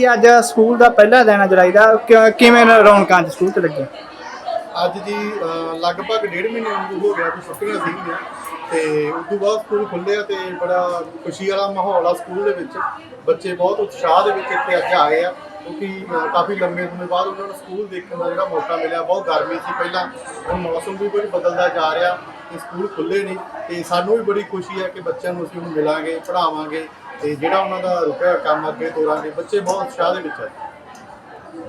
ਕਿ ਅੱਜ ਸਕੂਲ ਦਾ ਪਹਿਲਾ ਦਿਨ ਆ ਜੁਲਾਈ ਦਾ? ਕਿ- ਕਿਵੇਂ ਰੌਣਕਾਂ ਚ ਸਕੂਲ ਚ ਲੱਗੀਆਂ? ਅੱਜ ਜੀ ਅਹ, ਲਗਭਗ ਡੇਢ ਮਹੀਨੇ ਵਾਂਗੂ ਹੋ ਗਿਆ ਕਿ ਛੁੱਟੀਆਂ ਸੀਗੀਆਂ। ਤੇ ਉਸ ਤੋਂ ਬਾਅਦ ਸਕੂਲ ਖੁੱਲਿਆ ਤੇ ਬੜਾ ਖੁਸ਼ੀ ਵਾਲਾ ਮਾਹੌਲ ਆ ਸਕੂਲ ਦੇ ਵਿੱਚ। ਬੱਚੇ ਬਹੁਤ ਉਤਸ਼ਾਹ ਦੇ ਵਿੱਚ ਇੱਥੇ ਅੱਜ ਆਏ ਆ ਕਿਉਂਕਿ ਅਹ, ਕਾਫੀ ਲੰਮੇ ਸਮੇਂ ਬਾਅਦ ਉਹਨਾਂ ਨੂੰ ਸਕੂਲ ਦੇਖਣ ਦਾ ਜਿਹੜਾ ਮੌਕਾ ਮਿਲਿਆ ਬਹੁਤ ਗਰਮੀ ਸੀ ਪਹਿਲਾਂ। ਹੁਣ ਮੌਸਮ ਵੀ ਕੁਝ ਬਦਲਦਾ ਜਾ ਰਿਹਾ। ਸਕੂਲ ਖੁੱਲੇ ਨਹੀਂ ਤੇ ਸਾਨੂੰ ਵੀ ਬੜੀ ਖੁਸ਼ੀ ਹੈ ਕਿ ਬੱਚਿਆਂ ਨੂੰ ਅਸੀਂ ਹੁਣ ਮਿਲਾਂਗੇ ਪੜ੍ਹਾਵਾਂਗੇ ਤੇ ਜਿਹੜਾ ਉਹਨਾਂ ਦਾ ਰੁਕਿਆ ਕੰਮ ਅੱਗੇ ਤੋਰਾਂਗੇ ਬੱਚੇ ਬਹੁਤ ਉਤਸ਼ਾਹ ਦੇ ਵਿੱਚ ਆ।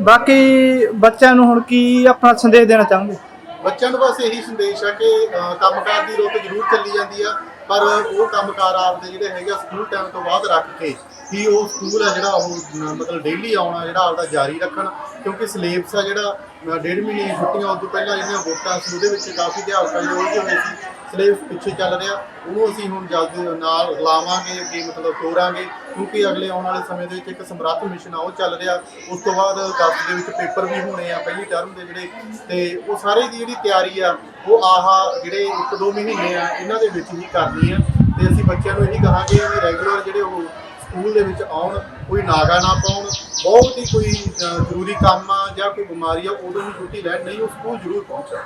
ਬਾਕੀ ਬੱਚਿਆਂ ਨੂੰ ਹੁਣ ਕੀ ਆਪਣਾ ਸੰਦੇਸ਼ ਦੇਣਾ ਚਾਹੁੰਦੇ ਬੱਚਿਆਂ ਨੂੰ ਬਸ ਇਹੀ ਸੰਦੇਸ਼ ਹੈ ਕਿ ਅਹ, ਕੰਮਕਾਰ ਦੀ ਰੁੱਤ ਜ਼ਰੂਰ ਚੱਲੀ ਜਾਂਦੀ ਆ। ਪਰ ਉਹ ਕੰਮਕਾਰ ਆਪਦੇ ਜਿਹੜੇ ਹੈਗੇ ਆ ਸਕੂਲ ਟਾਈਮ ਤੋਂ ਬਾਅਦ ਰੱਖ ਕੇ ਵੀ ਉਹ ਸਕੂਲ ਆ ਜਿਹੜਾ ਉਹ, ਮਤਲਬ ਡੇਲੀ ਆਉਣਾ ਜਿਹੜਾ ਆਪਦਾ ਜਾਰੀ ਰੱਖਣ, ਕਿਉਂਕਿ ਸਿਲੇਬਸ ਆ ਜਿਹੜਾ ਡੇਢ ਮਹੀਨੇ ਦੀਆਂ ਛੁੱਟੀਆਂ, ਉਸ ਤੋਂ ਪਹਿਲਾਂ ਜਿਹੜੀਆਂ ਵੋਟਾਂ ਸੀ, ਉਹਦੇ ਵਿੱਚ ਕਾਫੀ ਅਧਿਆਪਕਾਂ ਜਿਹੜੇ ਉਲਝੇ ਹੋਏ ਸੀ ਸਿਲੇਬਸ ਪਿੱਛੇ ਚੱਲ ਰਿਹਾ। ਉਹਨੂੰ ਅਸੀਂ ਹੁਣ ਜਲਦ ਨਾਲ ਲਾਵਾਂਗੇ ਅੱਗੇ ਮਤਲਬ ਤੋਰਾਂਗੇ, ਕਿਉਂਕਿ ਅਗਲੇ ਆਉਣ ਵਾਲੇ ਸਮੇਂ ਦੇ ਵਿੱਚ ਇੱਕ ਸਮਰੱਥ ਮਿਸ਼ਨ ਆ, ਉਹ ਚੱਲ ਰਿਹਾ। ਉਸ ਤੋਂ ਬਾਅਦ ਅਗਸਤ ਦੇ ਵਿੱਚ ਪੇਪਰ ਵੀ ਹੋਣੇ ਆ ਪਹਿਲੀ ਟਰਮ ਦੇ ਜਿਹੜੇ, ਤੇ ਉਹ ਸਾਰੇ ਦੀ ਜਿਹੜੀ ਤਿਆਰੀ ਆ, ਉਹ ਆਹਾ ਜਿਹੜੇ 1-2 ਮਹੀਨੇ ਆ, ਇਹਨਾਂ ਦੇ ਵਿੱਚ ਹੀ ਕਰਨੀ ਆ। ਤੇ ਅਸੀਂ ਬੱਚਿਆਂ ਨੂੰ ਇਹੀ ਕਹਾਂਗੇ ਵੀ ਰੈਗੂਲਰ ਜਿਹੜੇ ਉਹ ਸਕੂਲ ਦੇ ਵਿੱਚ ਆਉਣ, ਕੋਈ ਨਾਗਾ ਨਾ ਪਾਉਣ। ਬਹੁਤ ਹੀ ਕੋਈ ਜ਼ਰੂਰੀ ਕੰਮ ਆ ਜਾਂ ਕੋਈ ਬਿਮਾਰੀ ਆ, ਉਦੋਂ ਵੀ ਛੁੱਟੀ ਲੈਣ ਨਹੀਂ, ਉਹ ਸਕੂਲ ਜ਼ਰੂਰ ਪਹੁੰਚਣ।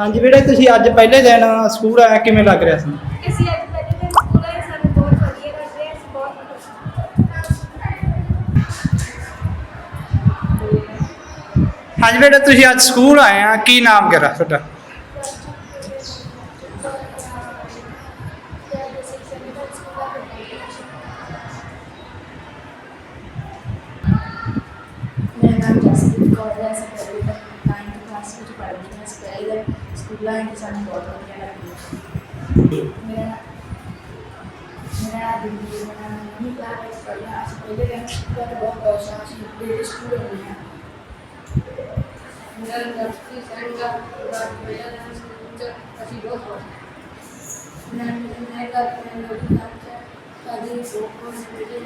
ਹਾਂਜੀ ਵੀਰੇ ਤੁਸੀਂ ਅੱਜ ਪਹਿਲੇ ਦਿਨ ਸਕੂਲ ਆਇਆ ਕਿਵੇਂ ਲੱਗ ਰਿਹਾ ਸੀ? ਅਸੀਂ ਅੱਜ ਪਹਿਲੇ ਦਿਨ ਸਕੂਲ ਆਏ ਸਾਨੂੰ ਬਹੁਤ ਵਧੀਆ ਲੱਗ ਰਿਹਾ ਅਸੀਂ ਬਹੁਤ ਹਾਂਜੀ ਬੇਟਾ ਤੁਸੀਂ ਅੱਜ ਸਕੂਲ ਆਏ ਆ ਕੀ ਨਾਮ ਕਰਾ ਤੁਹਾਡਾ? ਮੇਰਾ ਨਾਮ ਜਸਪ੍ਰੀਤ ਕੌਰ ਹੈ ਨਾਈਨਥ ਕਲਾਸ ਵਿੱਚ ਪੜ੍ਹਦੀ ਹਾਂ ਸਪੈਲ ਸਕੂਲਾਂ ਵਿੱਚ ਸਾਨੂੰ ਬਹੁਤ ਵਧੀਆ ਲੱਗਦੀ ਹੈ ਮੇਰਾ ਮੇਰਾ ਨਾਮ ਦਿੱਲੀ ਹੈ ਮੈਂ ਨਵੀਂ ਕਲਾਸ ਵਿੱਚ ਪੜ੍ਹਦੀ ਹਾਂ ਅਸੀਂ ਪਹਿਲੇ ਦਿਨ ਸਕੂਲ ਦਾ ਬਹੁਤ ਬਹੁਤ ਸਾਰਾ ਸੀ ਜਿਹੜੇ ਸਕੂਲ ਹੁੰਦੇ ਹਾਂ ਮੇਰਾ ਇੰਡਸਟਰੀ ਸੈਂਗਾ ਦਾ ਪਹਿਲਾ ਦਿਨ ਸਕੂਲ ਚ ਅਸੀਂ ਬਹੁਤ ਖੁਸ਼ ਮੈਂ ਮੇਰੇ ਘਰ ਦੇ ਲੋਕ ਨਾਲ ਸਾਡੀ ਬਹੁਤ ਬਹੁਤ ਮਿਲੇ